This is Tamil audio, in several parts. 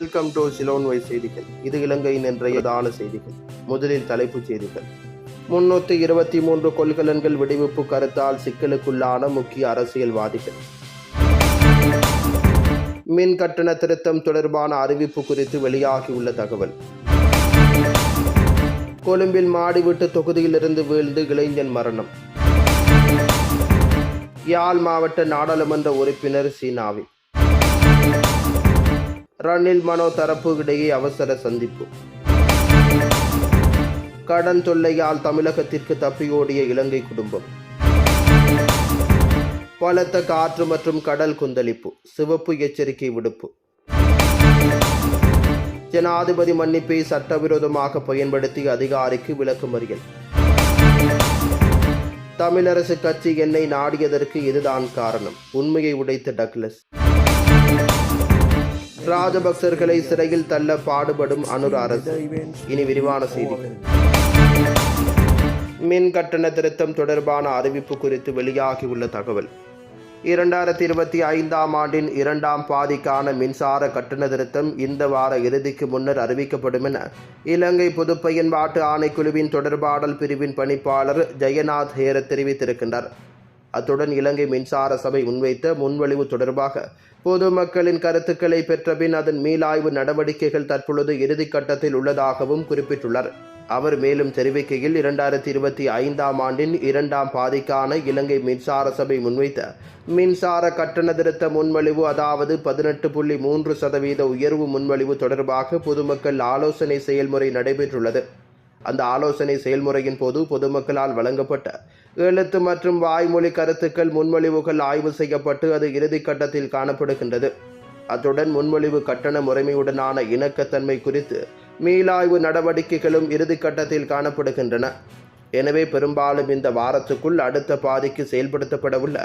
வெல்கம் டு சிலோன்வை செய்திகள். இது இலங்கையின் இன்றைய தான செய்திகள். முதலில் தலைப்புச் செய்திகள். முன்னூற்றி இருபத்தி மூன்று கொள்கலன்கள் விடுவிப்பு கருத்தால் சிக்கலுக்குள்ளான முக்கிய அரசியல்வாதிகள். மின் கட்டண திருத்தம் தொடர்பான அறிவிப்பு குறித்து வெளியாகியுள்ள தகவல். கொழும்பில் மாடிவிட்டு தொகுதியிலிருந்து வீழ்ந்து இளைஞன் மரணம். யாழ் மாவட்ட நாடாளுமன்ற உறுப்பினர் சீனாவில். ரணில் மனோ தரப்பு இடையே அவசர சந்திப்பு. கடன் தொல்லையால் தமிழகத்திற்கு தப்பியோடிய இலங்கை குடும்பம். பலத்த காற்று மற்றும் கடல் கொந்தளிப்பு சிவப்பு எச்சரிக்கை விடுப்பு. ஜனாதிபதி மன்னிப்பை சட்டவிரோதமாக பயன்படுத்தி அதிகாரிக்கு விளக்குமறியல் தமிழரசு கட்சி என்னை நாடியதற்கு இதுதான் காரணம் உண்மையை உடைத்த டக்ளஸ். ராஜபக்சர்களை சிறையில் தள்ள பாடுபடும் அனுர் அரசு. இனி விரிவான செய்திகள். மின் கட்டண திருத்தம் தொடர்பான அறிவிப்பு குறித்து வெளியாகியுள்ள தகவல். இரண்டாயிரத்தி இருபத்தி ஐந்தாம் ஆண்டின் இரண்டாம் பாதிக்கான மின்சார கட்டண திருத்தம் இந்த வார இறுதிக்கு முன்னர் அறிவிக்கப்படும் என இலங்கை பொதுப்பயன்பாட்டு ஆணைக்குழுவின் தொடர்பாடல் பிரிவின் பணிப்பாளர் ஜெயநாத் ஹேர தெரிவித்திருக்கின்றார். அத்துடன் இலங்கை மின்சார சபை முன்வைத்த முன்வழிவு தொடர்பாக பொதுமக்களின் கருத்துக்களை பெற்றபின் அதன் மீளாய்வு நடவடிக்கைகள் தற்பொழுது இறுதிக்கட்டத்தில் உள்ளதாகவும் குறிப்பிட்டுள்ளார். அவர் மேலும் தெரிவிக்கையில் இரண்டாயிரத்தி இருபத்தி ஐந்தாம் ஆண்டின் இரண்டாம் பாதிக்கான இலங்கை மின்சார சபை முன்வைத்த மின்சார கட்டண திருத்த முன்வழிவு அதாவது பதினெட்டு புள்ளி மூன்று சதவீத உயர்வு முன்வழிவு தொடர்பாக பொதுமக்கள் ஆலோசனை செயல்முறை நடைபெற்றுள்ளது. அந்த ஆலோசனை செயல்முறையின் போது பொதுமக்களால் வழங்கப்பட்ட எழுத்து மற்றும் வாய்மொழி கருத்துக்கள் முன்மொழிவுகள் ஆய்வு செய்யப்பட்டு அது இறுதிக்கட்டத்தில் காணப்படுகின்றது. அத்துடன் முன்மொழிவு கட்டண முறைமையுடனான இணக்கத்தன்மை குறித்து மீளாய்வு நடவடிக்கைகளும் இறுதிக்கட்டத்தில் காணப்படுகின்றன. எனவே பெரும்பாலும் இந்த வாரத்துக்குள் அடுத்த பாதிக்கு செயல்படுத்தப்படவுள்ள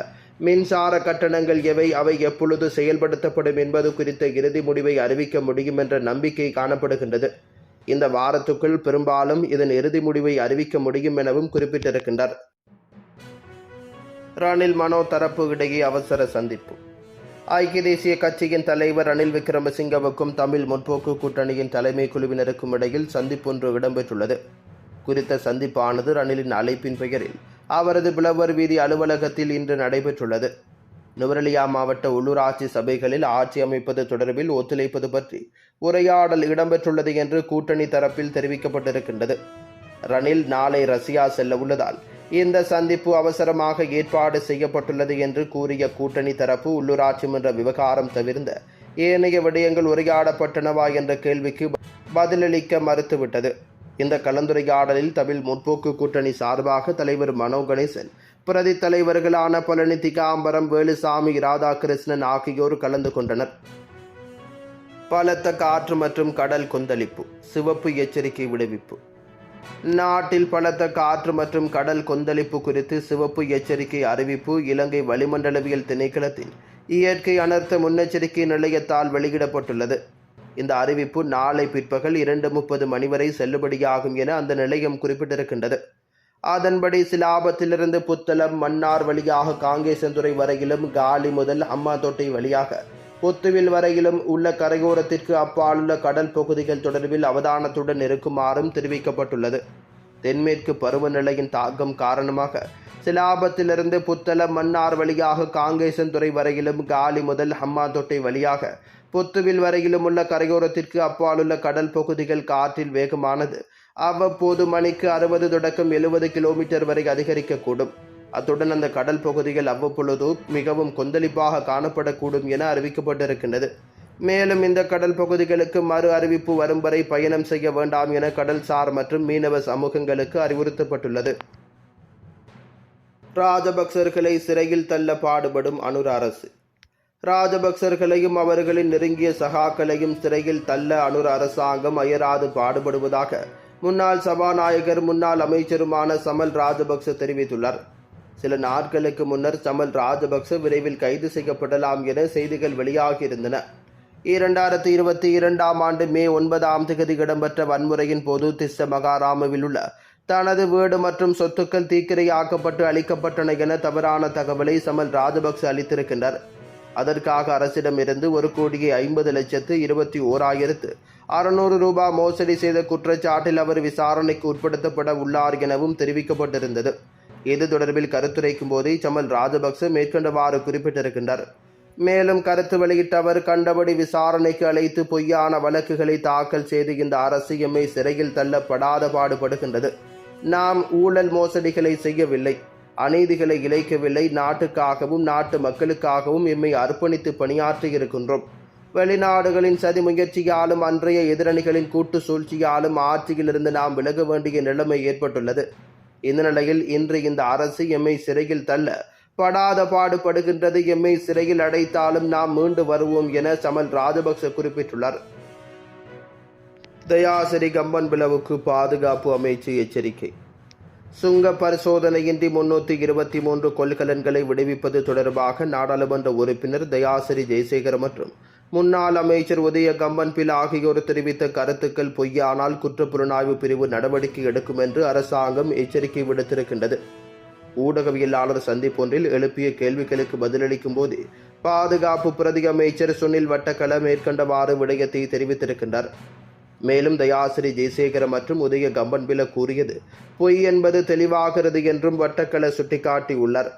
மின்சார கட்டணங்கள் எவை அவை எப்பொழுது செயல்படுத்தப்படும் என்பது குறித்த இறுதி முடிவை அறிவிக்க முடியும் என்ற நம்பிக்கை காணப்படுகின்றது. இந்த வாரத்துக்குள் பெரும்பாலும் இதன் இறுதி முடிவை அறிவிக்க முடியும் எனவும் குறிப்பிட்டிருக்கின்றார். ரணில் மனோ தரப்பு இடையே அவசர சந்திப்பு. ஐக்கிய தேசிய கட்சியின் தலைவர் ரணில் விக்ரமசிங்கவுக்கும் தமிழ் முற்போக்கு கூட்டணியின் தலைமை குழுவினருக்கும் இடையில் சந்திப்பொன்று இடம்பெற்றுள்ளது. குறித்த சந்திப்பானது ரணிலின் அழைப்பின் பெயரில் அவரது பிளவர் வீதி அலுவலகத்தில் இன்று நடைபெற்றுள்ளது. நுவரெலியா மாவட்ட உள்ளூராட்சி சபைகளில் ஆட்சி அமைப்பது தொடர்பில் ஒத்துழைப்பது பற்றி உரையாடல் இடம்பெற்றுள்ளது என்று கூட்டணி தரப்பில் தெரிவிக்கப்பட்டிருக்கின்றது. ரணில் நாளை ரஷ்யா செல்ல உள்ளதால் இந்த சந்திப்பு அவசரமாக ஏற்பாடு செய்யப்பட்டுள்ளது என்று கூறிய கூட்டணி தரப்பு உள்ளூராட்சி மன்ற விவகாரம் தவிர்ந்த ஏனைய விடயங்கள் உரையாடப்பட்டனவா என்ற கேள்விக்கு பதிலளிக்க மறுத்துவிட்டது. இந்த கலந்துரையாடலில் தமிழ் முற்போக்கு கூட்டணி சார்பாக தலைவர் மனோ கணேசன் பிரதி தலைவர்களான பழனி திகாம்பரம் வேலுசாமி ராதாகிருஷ்ணன் ஆகியோர் கலந்து கொண்டனர். பலத்த காற்று மற்றும் கடல் கொந்தளிப்பு சிவப்பு எச்சரிக்கை விடுவிப்பு. நாட்டில் பலத்த காற்று மற்றும் கடல் கொந்தளிப்பு குறித்து சிவப்பு எச்சரிக்கை அறிவிப்பு இலங்கை வளிமண்டலவியல் திணைக்களத்தின் இயற்கை அனர்த்த முன்னெச்சரிக்கை நிலையத்தால் வெளியிடப்பட்டுள்ளது. இந்த அறிவிப்பு நாளை பிற்பகல் இரண்டு முப்பது மணி வரை செல்லுபடியாகும் என அந்த நிலையம் குறிப்பிட்டிருக்கின்றது. அதன்படி சிலாபத்திலிருந்து புத்தளம் மன்னார் வழியாக காங்கேசந்துறை வரையிலும் காலி முதல் அம்மாத்தோட்டை வழியாக புத்துவில் வரையிலும் உள்ள கரையோரத்திற்கு அப்பாலுள்ள கடல் பகுதிகள் தொடர்பில் அவதானத்துடன் இருக்குமாறும் தெரிவிக்கப்பட்டுள்ளது. தென்மேற்கு பருவநிலையின் தாக்கம் காரணமாக சிலாபத்திலிருந்து புத்தள மன்னார் வழியாக காங்கேசன்துறை வரையிலும் காலி முதல் ஹம்மாத்தொட்டை வழியாக புத்துவில் வரையிலும் உள்ள கரையோரத்திற்கு அப்பாலுள்ள கடல் பகுதிகள் காற்றில் வேகமானது. அவ்வப்போது மணிக்கு அறுபது தொடக்கம் எழுபது கிலோமீட்டர் வரை அதிகரிக்கக்கூடும். அத்துடன் அந்த கடல் பகுதிகள் அவ்வப்பொழுது மிகவும் கொந்தளிப்பாக காணப்படக்கூடும் என அறிவிக்கப்பட்டிருக்கின்றது. மேலும் இந்த கடல் பகுதிகளுக்கு மறு அறிவிப்பு வரும் வரை பயணம் செய்ய வேண்டாம் என கடல்சார் மற்றும் மீனவ சமூகங்களுக்கு அறிவுறுத்தப்பட்டுள்ளது. ராஜபக்சர்களை சிறையில் தள்ள பாடுபடும் அனுர அரசு ராஜபக்சர்களையும் அவர்களின் நெருங்கிய சகாக்களையும் சிறையில் தள்ள அனுர அரசாங்கம் அயராது பாடுபடுவதாக முன்னாள் சபாநாயகர் முன்னாள் அமைச்சருமான சமல் ராஜபக்ச தெரிவித்துள்ளார். சில நாட்களுக்கு முன்னர் சமல் ராஜபக்ச விரைவில் கைது செய்யப்படலாம் என செய்திகள் வெளியாகியிருந்தன. இரண்டாயிரத்தி இருபத்தி இரண்டாம் ஆண்டு மே ஒன்பதாம் தேதி இடம்பெற்ற வன்முறையின் போது திஸ்ஸ மகாராமவில் உள்ள தனது வீடு மற்றும் சொத்துக்கள் தீக்கிரையாக்கப்பட்டு அளிக்கப்பட்டன என தவறான தகவலை சமல் ராஜபக்ச அளித்திருக்கின்றார். அதற்காக அரசிடமிருந்து ஒரு கோடியே ஐம்பது லட்சத்து இருபத்தி ஓராயிரத்து அறுநூறு ரூபாய் மோசடி செய்த குற்றச்சாட்டில் அவர் விசாரணைக்கு உட்படுத்தப்பட உள்ளார் எனவும் தெரிவிக்கப்பட்டிருந்தது. இது தொடர்பில் கருத்துரைக்கும் போதே சமல் ராஜபக்ச மேற்கண்டவாறு குறிப்பிட்டிருக்கின்றார். மேலும் கருத்து வெளியிட்ட அவர் கண்டபடி விசாரணைக்கு அழைத்து பொய்யான வழக்குகளை தாக்கல் செய்து இந்த அரசு எம்மை சிறையில் தள்ளப்படாத பாடுபடுகின்றது. நாம் ஊழல் மோசடிகளை செய்யவில்லை அநீதிகளை இழைக்கவில்லை நாட்டுக்காகவும் நாட்டு மக்களுக்காகவும் எம்மை அர்ப்பணித்து பணியாற்றி இருக்கின்றோம். வெளிநாடுகளின் சதி முயற்சியாலும் அன்றைய எதிரணிகளின் கூட்டு சூழ்ச்சியாலும் ஆட்சியிலிருந்து நாம் விலக வேண்டிய நிலைமை ஏற்பட்டுள்ளது. இந்த நிலையில் இன்று இந்த அரசு எம்மை சிறையில் தள்ள படாத பாடுபடுகின்றது. எம்மை சிறையில் அடைத்தாலும் நாம் மீண்டு வருவோம் என சமல் ராஜபக்ச குறிப்பிட்டுள்ளார். தயாசிரி கம்பன் பிளவுக்கு பாதுகாப்பு அமைச்சு எச்சரிக்கை. சுங்க பரிசோதனையின்றி முன்னூற்றி இருபத்தி மூன்று கொள்கலன்களை விடுவிப்பது தொடர்பாக நாடாளுமன்ற உறுப்பினர் தயாசிரி ஜெயசேகர் மற்றும் முன்னாள் அமைச்சர் உதய கம்பன் பில் ஆகியோர் தெரிவித்த கருத்துக்கள் பொய்யானால் குற்றப்புலனாய்வு பிரிவு நடவடிக்கை எடுக்கும் என்று அரசாங்கம் எச்சரிக்கை விடுத்திருக்கின்றது. ஊடகவியலாளர் சந்திப்பொன்றில் எழுப்பிய கேள்விகளுக்கு பதிலளிக்கும் போது பாதுகாப்பு பிரதி அமைச்சர் சுனில் வட்டக்கல மேற்கண்டவாறு விடயத்தை தெரிவித்திருக்கின்றார். மேலும் தயாசிரி ஜெயசேகர மற்றும் உதய கம்பன்பில கூறியது பொய் என்பது தெளிவாகிறது என்றும் வட்டக்கல சுட்டிக்காட்டியுள்ளார்.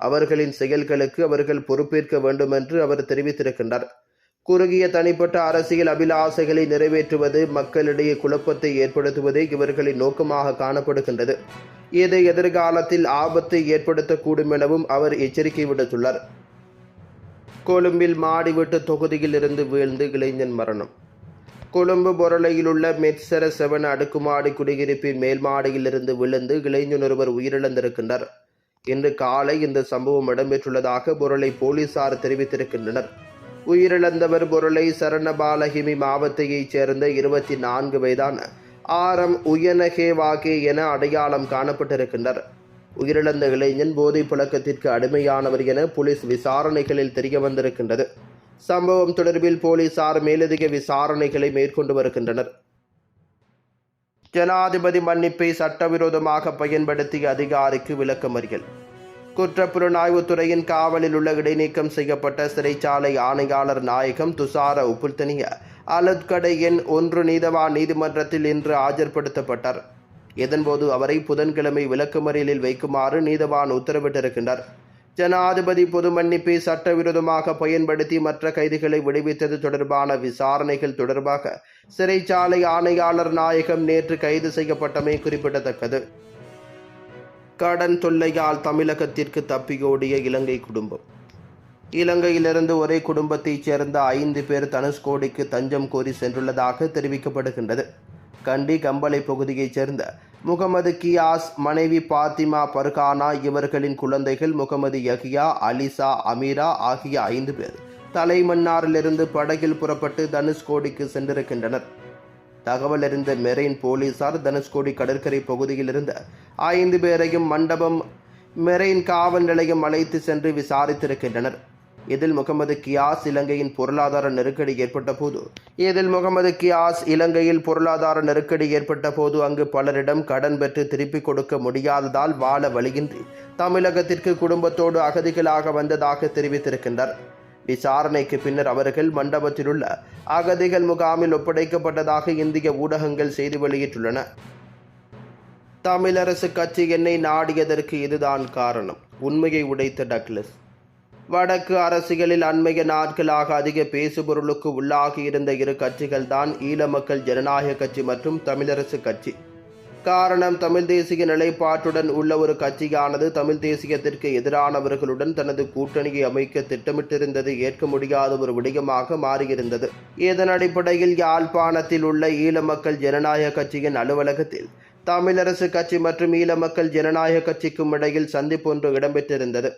அவர்களின் செயல்களுக்கு அவர்கள் பொறுப்பேற்க வேண்டும் என்று அவர் தெரிவித்திருக்கின்றார். குறுகிய தனிப்பட்ட அரசியல் அபிலாசைகளை நிறைவேற்றுவது மக்களிடையே குழப்பத்தை ஏற்படுத்துவதே இவர்களின் நோக்கமாக காணப்படுகின்றது. இது எதிர்காலத்தில் ஆபத்தை ஏற்படுத்தக்கூடும் எனவும் அவர் எச்சரிக்கை விடுத்துள்ளார். கொழும்பில் மாடிவிட்டு தொகுதியில் இருந்து வீழ்ந்து இளைஞன் மரணம். கொழும்பு பொருளையில் உள்ள மெட்சர செவன் அடுக்குமாடி குடியிருப்பின் மேல் மாடியிலிருந்து விழுந்து இளைஞன் ஒருவர் உயிரிழந்திருக்கின்றார். இன்று காலை இந்த சம்பவம் இடம்பெற்றுள்ளதாக பொருளை போலீசார் தெரிவித்திருக்கின்றனர். உயிரிழந்தவர் பொருளை சரணபாலகிமி மாவத்தையைச் சேர்ந்த இருபத்தி நான்கு வயதான ஆரம் உயனகேவாகே என அடையாளம் காணப்பட்டிருக்கின்றார் உயிரிழந்த இளைஞன் போதைப் புழக்கத்திற்கு அடிமையானவர் என போலீஸ் விசாரணைகளில் தெரிய வந்திருக்கின்றது. சம்பவம் தொடர்பில் போலீசார் மேலதிக விசாரணைகளை மேற்கொண்டு வருகின்றனர். ஜனாதிபதி மன்னிப்பை சட்டவிரோதமாக பயன்படுத்திய அதிகாரிக்கு விளக்கமறியல். குற்றப்புலனாய்வுத்துறையின் காவலில் உள்ள இடைநீக்கம் செய்யப்பட்ட சிறைச்சாலை ஆணையாளர் நாயகம் துசார உப்புல்தனிய அலத்கடையின் எண் ஒன்று நீதவான் நீதிமன்றத்தில் இன்று ஆஜர்படுத்தப்பட்டார். இதன்போது அவரை புதன்கிழமை விளக்குமறியலில் வைக்குமாறு நீதவான் உத்தரவிட்டிருக்கின்றார். ஜனாதிபதி பொது மன்னிப்பை சட்டவிரோதமாக பயன்படுத்தி மற்ற கைதிகளை விடுவித்தது தொடர்பான விசாரணைகள் தொடர்பாக சிறைச்சாலை ஆணையாளர் நாயகம் நேற்று கைது செய்யப்பட்டமை குறிப்பிடத்தக்கது. கடன் தொல்லையால் தமிழகத்திற்கு தப்பியோடிய இலங்கை குடும்பம். இலங்கையிலிருந்து ஒரே குடும்பத்தைச் சேர்ந்த ஐந்து பேர் தனுஷ்கோடிக்கு தஞ்சம் கோரி சென்றுள்ளதாக தெரிவிக்கப்படுகின்றது. கண்டி கம்பளை பகுதியைச் சேர்ந்த முகமது கியாஸ் மனைவி பாத்திமா பர்கானா இவர்களின் குழந்தைகள் முகமது யஹியா அலிசா அமீரா ஆகிய ஐந்து பேர் தலைமன்னாரிலிருந்து படகில் புறப்பட்டு தனுஷ்கோடிக்கு சென்றிருக்கின்றனர். தகவல் அறிந்த மெரெயின் போலீசார் தனுஷ்கோடி கடற்கரை பகுதியில் இருந்த ஐந்து பேரையும் மண்டபம் மெரெயின் காவல் நிலையம் அழைத்து சென்று விசாரித்திருக்கின்றனர். இதில் முகமது கியாஸ் இலங்கையின் பொருளாதார நெருக்கடி ஏற்பட்ட போது இதில் முகமது கியாஸ் இலங்கையில் பொருளாதார நெருக்கடி ஏற்பட்ட போது அங்கு பலரிடம் கடன் பெற்று திருப்பிக் கொடுக்க முடியாததால் வாழ வழியின்றி தமிழகத்திற்கு குடும்பத்தோடு அகதிகளாக வந்ததாக தெரிவித்திருக்கின்றார். விசாரணைக்கு பின்னர் அவர்கள் மண்டபத்திலுள்ள அகதிகள் முகாமில் ஒப்படைக்கப்பட்டதாக இந்திய ஊடகங்கள் செய்தி வெளியிட்டுள்ளன. தமிழரசு கட்சி என்னை நாடியதற்கு இதுதான் காரணம். உண்மையை உடைத்த டக்ளஸ். வடக்கு அரசியலில் அண்மைய நாட்களாக அதிக பேசுபொருளுக்கு உள்ளாகி இருந்த இரு கட்சிகள்தான் ஈழ மக்கள் ஜனநாயக கட்சி மற்றும் தமிழரசு கட்சி. காரணம் தமிழ் தேசிய நிலைப்பாட்டுடன் உள்ள ஒரு கட்சியானது தமிழ் தேசியத்திற்கு எதிரானவர்களுடன் தனது கூட்டணியை அமைக்க திட்டமிட்டிருந்தது ஏற்க முடியாத ஒரு விடயமாக மாறியிருந்தது. இதன் அடிப்படையில் யாழ்ப்பாணத்தில் உள்ள ஈழ மக்கள் ஜனநாயக கட்சியின் அலுவலகத்தில் தமிழரசு கட்சி மற்றும் ஈழ மக்கள் ஜனநாயக கட்சிக்கும் இடையில் சந்திப்பொன்று இடம்பெற்றிருந்தது.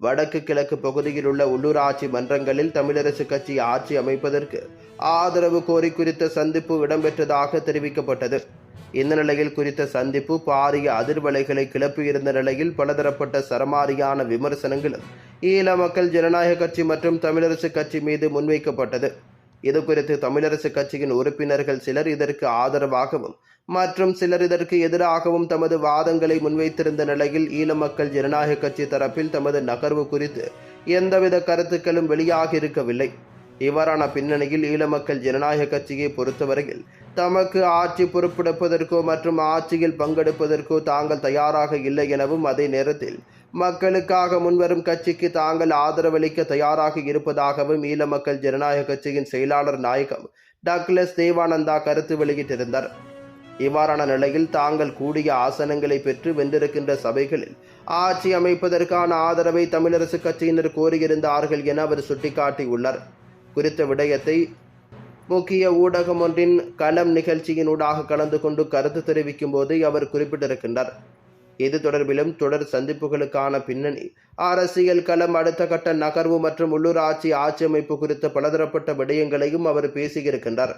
வடக்கு கிழக்கு பகுதியில் உள்ள உள்ளூராட்சி மன்றங்களில் தமிழரசு கட்சி ஆட்சி அமைப்பதற்கு ஆதரவு கோரி குறித்த சந்திப்பு இடம்பெற்றதாக தெரிவிக்கப்பட்டது. இந்த நிலையில் குறித்த சந்திப்பு பாரிய அதிர்வலைகளை கிளப்பியிருந்த நிலையில் பலதரப்பட்ட சரமாரியான விமர்சனங்களும் ஈழ மக்கள் ஜனநாயக கட்சி மற்றும் தமிழரசு கட்சி மீது முன்வைக்கப்பட்டது. இது குறித்து தமிழரசு கட்சியின் உறுப்பினர்கள் சிலர் இதற்கு ஆதரவாகவும் மற்றும் சிலர் இதற்கு எதிராகவும் தமது வாதங்களை முன்வைத்திருந்த நிலையில் ஈழ மக்கள் ஜனநாயக கட்சி தரப்பில் தமது நகர்வு குறித்து எந்தவித கருத்துக்களும் வெளியாகி இருக்கவில்லை. இவ்வாறான பின்னணியில் ஈழ மக்கள் ஜனநாயக கட்சியை பொறுத்தவரையில் தமக்கு ஆட்சி பொறுப்பெடுப்பதற்கோ மற்றும் ஆட்சியில் பங்கெடுப்பதற்கோ தாங்கள் தயாராக இல்லை எனவும் அதே நேரத்தில் மக்களுக்காக முன்வரும் கட்சிக்கு தாங்கள் ஆதரவளிக்க தயாராக இருப்பதாகவும் ஈழ மக்கள் ஜனநாயக கட்சியின் செயலாளர் நாயகம் டக்ளஸ் தேவானந்தா கருத்து வெளியிட்டிருந்தார். இவ்வாறான நிலையில் தாங்கள் கூடிய ஆசனங்களை பெற்று வென்றிருக்கின்ற சபைகளில் ஆட்சி அமைப்பதற்கான ஆதரவை தமிழரசு கட்சியினர் கோரியிருந்தார்கள் என அவர் சுட்டிக்காட்டியுள்ளார். குறித்த விடயத்தை முக்கிய ஊடகம் ஒன்றின் களம் நிகழ்ச்சியினூடாக கலந்து கொண்டு கருத்து தெரிவிக்கும் போது அவர் குறிப்பிட்டிருக்கின்றார். இது தொடர்பிலும் தொடர் சந்திப்புகளுக்கான பின்னணி அரசியல் களம் அடுத்த கட்ட நகர்வு மற்றும் உள்ளூராட்சி ஆட்சி அமைப்பு குறித்த பலதரப்பட்ட விடயங்களையும் அவர் பேசியிருக்கின்றார்.